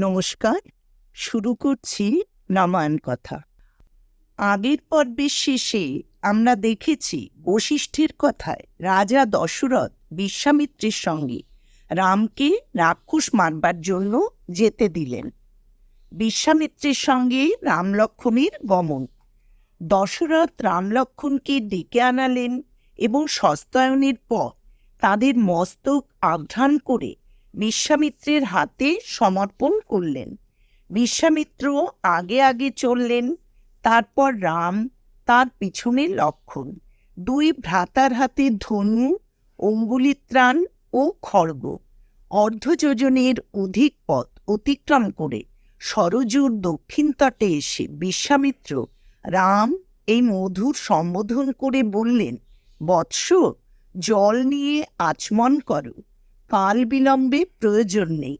নমস্কার, শুরু করছি রামায়ণ কথা। আগের পর্বের শেষে আমরা দেখেছি বশিষ্ঠের কথায় রাজা দশরথ বিশ্বামিত্রের সঙ্গে রামকে রাক্ষস মারবার জন্য যেতে দিলেন। বিশ্বামিত্রের সঙ্গে রামলক্ষ্মণের গমন। দশরথ রামলক্ষ্মণকে ডেকে আনালেন এবং সস্তায়নের পর তাদের মস্তক আঘ্রাণ করে বিশ্বামিত্রের হাতে সমর্পণ করলেন। বিশ্বামিত্র আগে আগে চললেন, তারপর রাম, তার পিছনে লক্ষণ। দুই ভ্রাতার হাতে ধনু, অঙ্গুলিত্রাণ ও খড়গ। অর্ধযোজনের অধিক পথ অতিক্রম করে সরজুর দক্ষিণ তটে এসে বিশ্বামিত্র, রাম, এই মধুর সম্বোধন করে বললেন, বৎস, জল নিয়ে আচমন করো। কাল বিলম্বে প্রয়োজন নেই।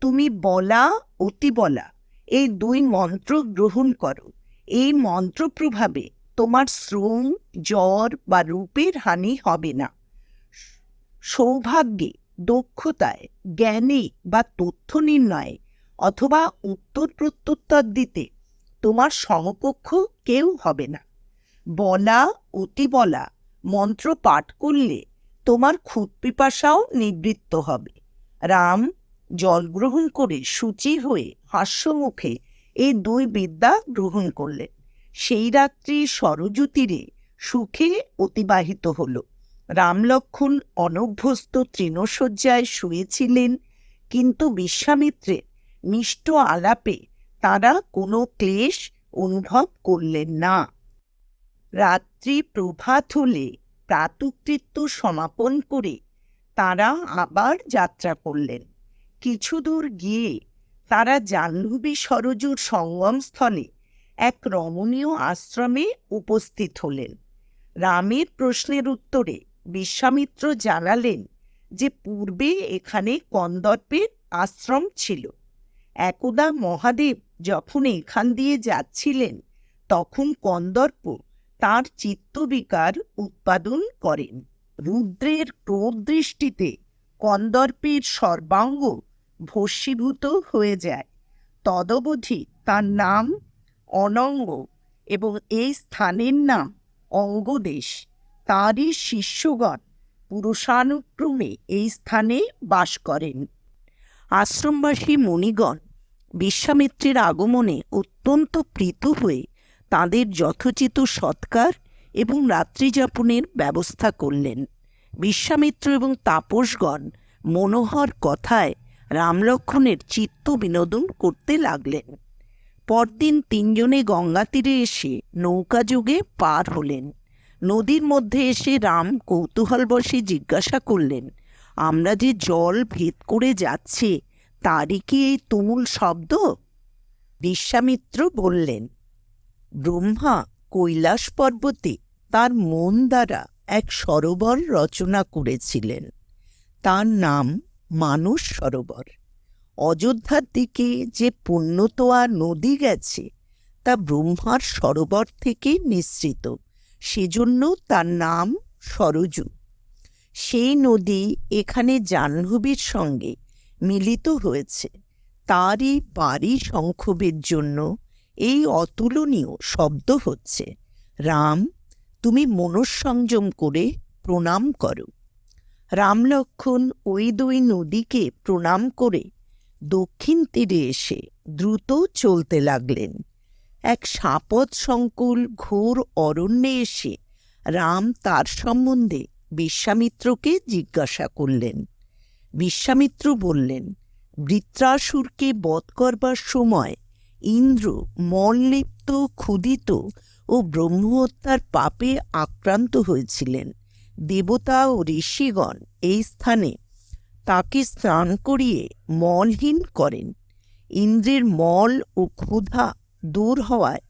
তুমি বলা, অতি বলা, এই দুই মন্ত্র গ্রহণ করো। এই মন্ত্র প্রভাবে তোমার শ্রম, জ্বর বা রূপের হানি হবে না। সৌভাগ্যে, দক্ষতায়, জ্ঞানে বা তথ্য নির্ণয়ে অথবা উত্তর প্রত্যুত্তর দিতে তোমার সমকক্ষ কেউ হবে না। বলা, অতি বলা মন্ত্র পাঠ করলে তোমার ক্ষুৎপিপাসাও নিবৃত্ত হবে। রাম জল গ্রহণ করে সূচি হয়ে হাস্যমুখে এই দুই বিদ্যা গ্রহণ করলেন। সেই রাত্রি সরজু তীরে সুখে অতিবাহিত হল। রামলক্ষণ অনভ্যস্ত তৃণশয্যায় শুয়েছিলেন, কিন্তু বিশ্বামিত্রের মিষ্ট আলাপে তারা কোনো ক্লেশ অনুভব করলেন না। রাত্রি প্রভাত হলে প্রাতুকৃত্য সমাপন করে তারা আবার যাত্রা করলেন। কিছু দূর গিয়ে তারা জাহ্নবী সরজুর সঙ্গমস্থলে এক রমণীয় আশ্রমে উপস্থিত হলেন। রামের প্রশ্নের উত্তরে বিশ্বামিত্র জানালেন যে পূর্বে এখানে কন্দর্পের আশ্রম ছিল। একদা মহাদেব যখন এখান দিয়ে যাচ্ছিলেন, তখন কন্দর্প তার চিত্তবিকার উৎপাদন করেন। রুদ্রের ক্রোধ দৃষ্টিতে কন্দর্পের সর্বাঙ্গ ভস্মীভূত হয়ে যায়। তদবধি তার নাম অনঙ্গ এবং এই স্থানের নাম অঙ্গদেশ। তারই শিষ্যগণ পুরুষানুক্রমে এই স্থানে বাস করেন। আশ্রমবাসী মণিগণ, বিশ্বামিত্রের আগমনে অত্যন্ত প্রীত হয়ে তাদের যথোচিত সৎকার এবং রাত্রিযাপনের ব্যবস্থা করলেন। বিশ্বামিত্র এবং তাপসগণ মনোহর কথায় রামলক্ষণের চিত্ত বিনোদন করতে লাগলেন। পরদিন তিনজনে গঙ্গা তীরে এসে নৌকাযোগে পার হলেন। নদীর মধ্যে এসে রাম কৌতূহলবশে জিজ্ঞাসা করলেন, আমরা যে জল ভেদ করে যাচ্ছে, তারই কি এই তুমুল শব্দ? বিশ্বামিত্র বললেন ব্রহ্মা কৈলাস পর্বতে তার মন দ্বারা এক সরোবর রচনা করেছিলেন। তার নাম মানস সরোবর। অযোধ্যার দিকে যে পুণ্যতোয়া নদী গেছে, তা ব্রহ্মার সরোবর থেকে নিঃসৃত। সেজন্য তার নাম সরজু। সেই নদী এখানে জাহ্নবীর সঙ্গে মিলিত হয়েছে। তারই বাড়ি সংক্ষোভের জন্য এই অতুলনীয় শব্দ হচ্ছে। রাম, তুমি মনঃসংযম করে প্রণাম করো। রামলক্ষণ ওই দুই নদীকে প্রণাম করে দক্ষিণ তীরে এসে দ্রুত চলতে লাগলেন। এক সাপদ সংকুল ঘোর অরণ্যে এসে রাম তার সম্বন্ধে বিশ্বামিত্রকে জিজ্ঞাসা করলেন। বিশ্বামিত্র বললেন, বৃত্রাসুরকে বধ করবার সময় ইন্দ্র মললিপ্ত, ক্ষুদিত ও ব্রহ্মহত্যার পাপে আক্রান্ত হয়েছিলেন। দেবতা ও ঋষিগণ এই স্থানে তাকে স্নান করিয়ে মলহীন করেন। ইন্দ্রের মল ও ক্ষুধা দূর হওয়ায়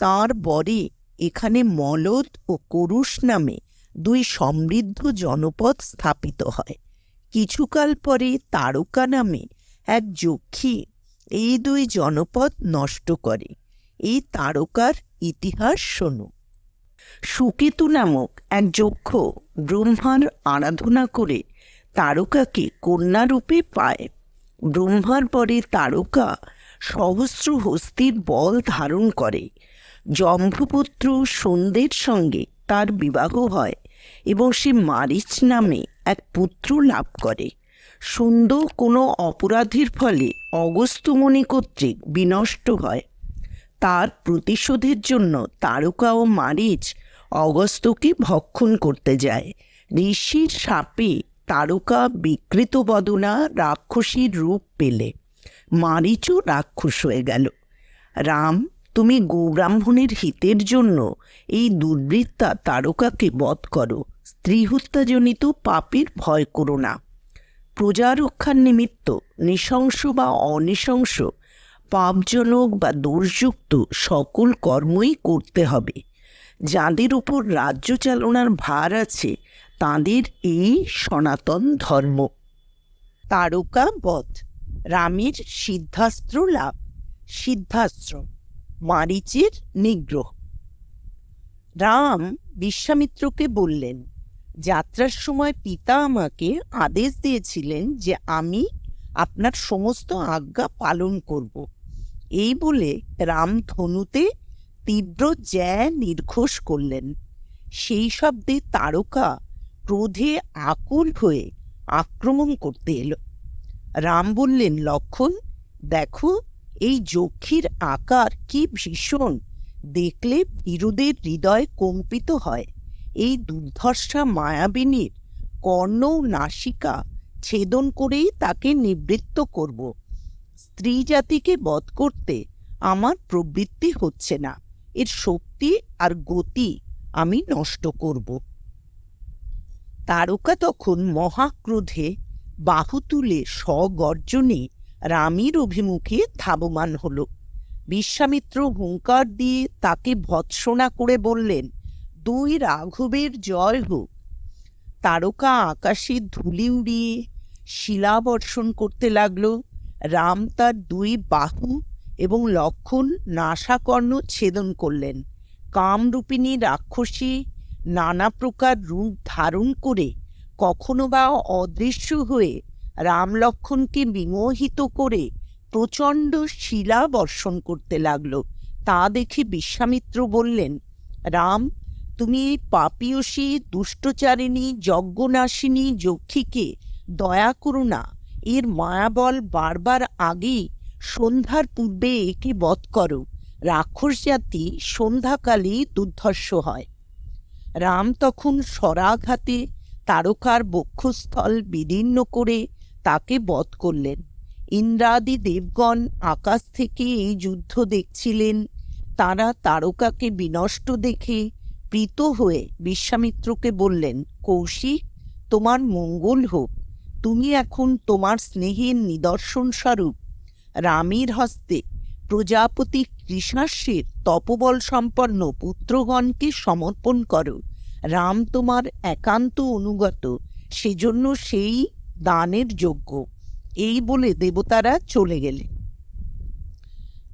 তার বরে এখানে মলদ ও করুষ নামে দুই সমৃদ্ধ জনপদ স্থাপিত হয়। কিছুকাল পরে তারকা নামে এক যক্ষী এই দুই জনপদ নষ্ট করে। এই তারকার ইতিহাস শোনো। সুকেতু নামক এক যক্ষ ব্রহ্মার আরাধনা করে তারকাকে কন্যারূপে পায়। ব্রহ্মার পরে তারকা সহস্র হস্তির বল ধারণ করে। জম্ভুপুত্র সন্ধ্যের সঙ্গে তার বিবাহ হয় এবং সে মারিচ নামে এক পুত্র লাভ করে। সুন্দ কোনো অপরাধের ফলে অগস্ত্যমণি কর্তৃক বিনষ্ট হয়। তার প্রতিশোধের জন্য তারকা ও মারিচ অগস্ত্যকে ভক্ষণ করতে যায়। ঋষির সাপে তারকা বিকৃত বদনা রাক্ষসীর রূপ পেলে। মারিচও রাক্ষস হয়ে গেল। রাম, তুমি গোব্রাহ্মণের হিতের জন্য এই দুর্বৃত্তা তারকাকে বধ করো। স্ত্রী হত্যাজনিত পাপের ভয় করো না। প্রজা রক্ষার নিমিত্ত নৃশংস বা অনৃশংস, পাপজনক বা দোষযুক্ত সকল কর্মই করতে হবে। যাদের উপর রাজ্য চালনার ভার আছে, তাদের এই সনাতন ধর্ম। তারকা বধ রামের সিদ্ধাস্ত্র লাভ, সিদ্ধাস্ত্র, মারিচের নিগ্রহ। রাম বিশ্বামিত্রকে বললেন যাত্রার সময় পিতা আমাকে আদেশ দিয়েছিলেন যে আমি আপনার সমস্ত আজ্ঞা পালন করব। এই বলে রাম ধনুতে তীব্র জ্যা নির্ঘোষ করলেন। সেই শব্দে তারকা ক্রোধে আকুল হয়ে আক্রমণ করতে এলো। রাম বললেন, লক্ষণ, দেখো, এই যক্ষীর আকার কি ভীষণ। দেখলে বিরুদের হৃদয় কম্পিত হয়। এই দুর্ধর্ষা মায়াবিনীর কর্ণ নাসিকা ছেদন করেই তাকে নিবৃত্ত করব। স্ত্রী জাতিকে বধ করতে আমার প্রবৃত্তি হচ্ছে না। এর শক্তি আর গতি আমি নষ্ট করব। তারকা তখন মহাক্রোধে বাহু তুলে স্বগর্জনে রামের অভিমুখে ধাবমান হল। বিশ্বামিত্র হুঙ্কার দিয়ে তাকে ভৎসনা করে বললেন দুই রাঘবের জয় হোক। তারকা আকাশে ধুলি উড়িয়ে শিলা বর্ষণ করতে লাগল। রাম তার দুই বাহু এবং লক্ষণ নাসাকর্ণ ছেদন করলেন। কামরূপিণী রাক্ষসী নানা প্রকার রূপ ধারণ করে কখনো বা অদৃশ্য হয়ে রাম লক্ষণকে বিমোহিত করে প্রচণ্ড শিলা বর্ষণ করতে লাগল। তা দেখে বিশ্বামিত্র বললেন, রাম তুমি পাপিয়সী, দুষ্টচারিণী, যজ্ঞনাশিনী, যক্ষীকে দয়া করো না। এর মায়াবল বারবার আগেই সন্ধ্যার পূর্বে একে বধ করো। রাক্ষস জাতি সন্ধ্যাকালেই দুর্ধর্ষ হয়। রাম তখন স্বরাঘাতে তারকার বক্ষস্থল বিদীর্ণ করে তাকে বধ করলেন। ইন্দ্রাদি দেবগণ আকাশ থেকে এই যুদ্ধ দেখছিলেন। তারা তারকাকে বিনষ্ট দেখে প্রীত হয়ে বিশ্বামিত্রকে বললেন, কৌশিক, তোমার মঙ্গল হোক। তুমি এখন তোমার স্নেহের নিদর্শন স্বরূপ। রামের হস্তে প্রজাপতি কৃষ্ণাস্যের তপবল সম্পন্ন পুত্রগণকে সমর্পণ করো। রাম তোমার একান্ত অনুগত, সেজন্য সেই দানের যোগ্য। এই বলে দেবতারা চলে গেলেন।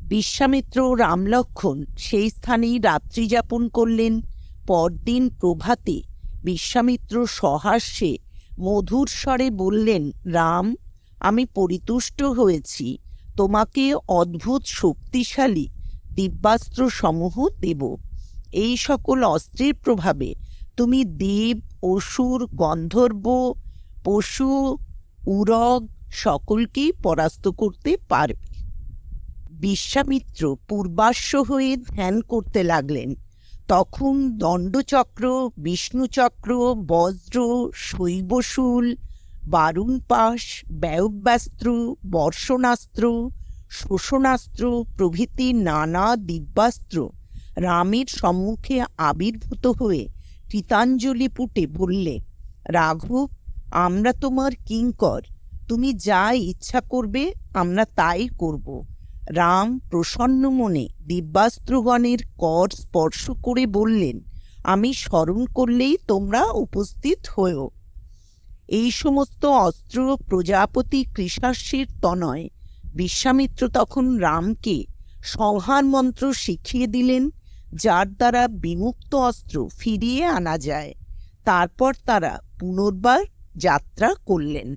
বিশ্বামিত্র রামলক্ষণ সেই স্থানেই রাত্রি যাপন করলেন। পরদিন প্রভাতে বিশ্বামিত্র সহাস্যে মধুর স্বরে বললেন, রাম, আমি পরিতুষ্ট হয়েছি। তোমাকে অদ্ভুত শক্তিশালী দিব্যাস্ত্র সমূহ দেব। এই সকল অস্ত্রের প্রভাবে তুমি দেব, অসুর, গন্ধর্ব, পশু, উরগ সকলকেই পরাস্ত করতে পারবে। বিশ্বামিত্র পূর্বাশ্ব হয়ে ধ্যান করতে লাগলেন। তখন দণ্ডচক্র, বিষ্ণুচক্র, বজ্র, শৈবশূল বারুণ পাশ ব্যয়ব্যাস্ত্র, বর্ষণাস্ত্র, শোষণাস্ত্র প্রভৃতি নানা দিব্যাস্ত্র রামের সম্মুখে আবির্ভূত হয়ে কৃতাঞ্জলি পুটে বললে, রাঘব, আমরা তোমার কিঙ্কর। তুমি যা ইচ্ছা করবে, আমরা তাই করব। রাম প্রসন্ন মনে দিব্যাস্ত্রগণের কর স্পর্শ করে বললেন, আমি স্মরণ করলেই তোমরা উপস্থিত হয়েও এই সমস্ত অস্ত্র প্রজাপতি কৃষাস্যের তনয়। বিশ্বামিত্র তখন রামকে সংহার মন্ত্র শিখিয়ে দিলেন, যার দ্বারা বিমুক্ত অস্ত্র ফিরিয়ে আনা যায়। তারপর তারা পুনর্বার যাত্রা করলেন।